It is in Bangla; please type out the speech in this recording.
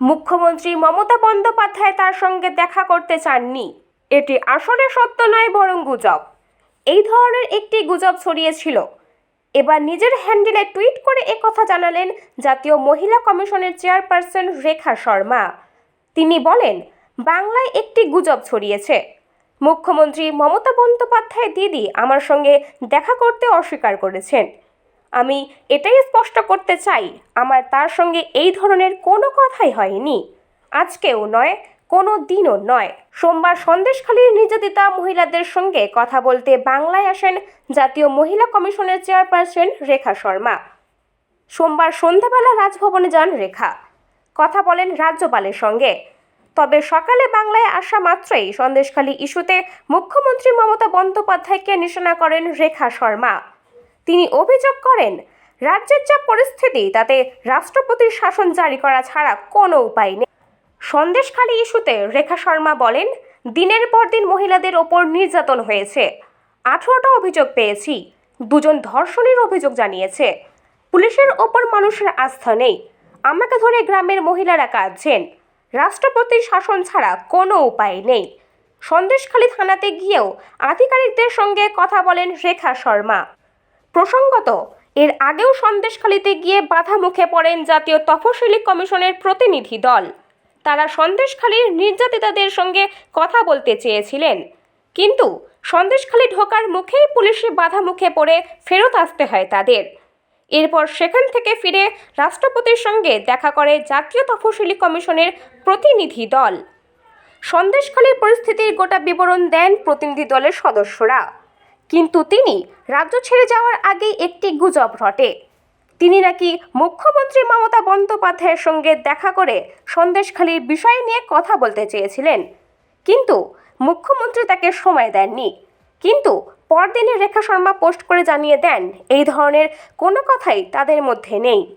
মুখ্যমন্ত্রী মমতা বন্দ্যোপাধ্যায় তার সঙ্গে দেখা করতে চাননি। এটি আসলে সত্য নয় বরং গুজব। এই ধরনের একটি গুজব ছড়িয়েছিল। এবার নিজের হ্যান্ডেলে টুইট করে একথা জানালেন জাতীয় মহিলা কমিশনের চেয়ারপারসন রেখা শর্মা। তিনি বলেন, বাংলায় একটি গুজব ছড়িয়েছে। মুখ্যমন্ত্রী মমতা বন্দ্যোপাধ্যায় দিদি আমার সঙ্গে দেখা করতে অস্বীকার করেছেন। আমি এটাই স্পষ্ট করতে চাই, আমার তার সঙ্গে এই ধরনের কোনো কথাই হয়নি। আজকেও নয়, কোনো দিনও নয়। সোমবার সন্দেশখালীর নির্যাতিতা মহিলাদের সঙ্গে কথা বলতে বাংলায় আসেন জাতীয় মহিলা কমিশনের চেয়ারপারসন রেখা শর্মা। সোমবার সন্ধ্যাবেলা রাজভবনে যান রেখা। কথা বলেন রাজ্যপালের সঙ্গে। তবে সকালে বাংলায় আসা মাত্রই সন্দেশখালী ইস্যুতে মুখ্যমন্ত্রী মমতা বন্দ্যোপাধ্যায়কে নিশানা করেন রেখা শর্মা। তিনি অভিযোগ করেন, রাজ্যের যা পরিস্থিতি তাতে রাষ্ট্রপতির শাসন জারি করা ছাড়া কোনো উপায় নেই। সন্দেশখালী ইস্যুতে রেখা শর্মা বলেন, দিনের পর দিন মহিলাদের ওপর নির্যাতন হয়েছে। আঠারোটা অভিযোগ পেয়েছি, দুজন ধর্ষণের অভিযোগ জানিয়েছে। পুলিশের ওপর মানুষের আস্থা নেই। আমাকে ধরে গ্রামের মহিলারা কাঁদছেন। রাষ্ট্রপতির শাসন ছাড়া কোনো উপায় নেই। সন্দেশখালী থানাতে গিয়েও আধিকারিকদের সঙ্গে কথা বলেন রেখা শর্মা। প্রসঙ্গত, এর আগেও সন্দেশখালীতে গিয়ে বাধা মুখে পড়েন জাতীয় তফসিলি কমিশনের প্রতিনিধি দল। তারা সন্দেশখালীর নির্যাতিতাদের সঙ্গে কথা বলতে চেয়েছিলেন। কিন্তু সন্দেশখালী ঢোকার মুখেই পুলিশি বাধা মুখে পড়ে ফেরত আসতে হয় তাদের। এরপর সেখান থেকে ফিরে রাষ্ট্রপতির সঙ্গে দেখা করে জাতীয় তফসিলি কমিশনের প্রতিনিধি দল। সন্দেশখালীর পরিস্থিতির গোটা বিবরণ দেন প্রতিনিধি দলের সদস্যরা। কিন্তু তিনি রাজ্য ছেড়ে যাওয়ার আগেই একটি গুজব রটে। তিনি নাকি মুখ্যমন্ত্রী মমতা বন্দ্যোপাধ্যায়ের সঙ্গে দেখা করে সন্দেশখালির বিষয় নিয়ে কথা বলতে চেয়েছিলেন। কিন্তু মুখ্যমন্ত্রী তাকে সময় দেননি। কিন্তু পরদিনই রেখা শর্মা পোস্ট করে জানিয়ে দেন, এই ধরনের কোনো কথাই তাদের মধ্যে নেই।